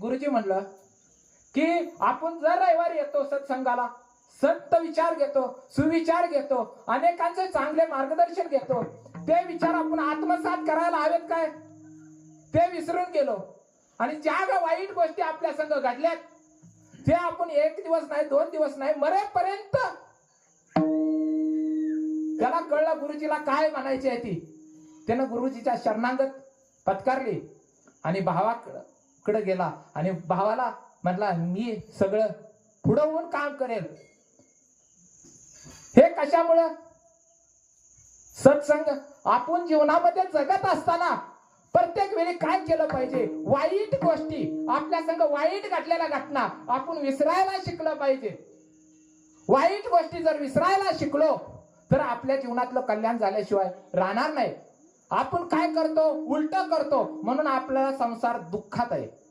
गुरुजी म्हणलं की आपण जर रविवारी येतो सत्संगाला सत्त विचार घेतो सुविचार घेतो अनेकांचे चांगले मार्गदर्शन घेतो ते विचार आपण आत्मसात करायला हवेत काय? ते विसरून गेलो. आणि ज्या ज्या वाईट गोष्टी आपल्या संग घडल्यात ते आपण एक दिवस नाही दोन दिवस नाही मरेपर्यंत. त्याला कळलं गुरुजीला काय म्हणायची आहे ती. त्यानं गुरुजीच्या शरणांगत पत्कारली आणि भावाकडं गेला आणि भावाला म्हटला मी सगळं पुढं होऊन काम करेल. हे कशामुळं? सत्संग आपण जीवनामध्ये जगत असताना प्रत्येक वेळी काय केलं पाहिजे? वाईट गोष्टी. आपल्या संग वाईट घडलेल्या घटना आपण विसरायला शिकलं पाहिजे. वाईट गोष्टी जर विसरायला शिकलो तर आपल्या जीवनातलं कल्याण झाल्याशिवाय राहणार नाही. आपण काय करतो? उलट करतो. म्हणून आपला संसार दुःखात आहे.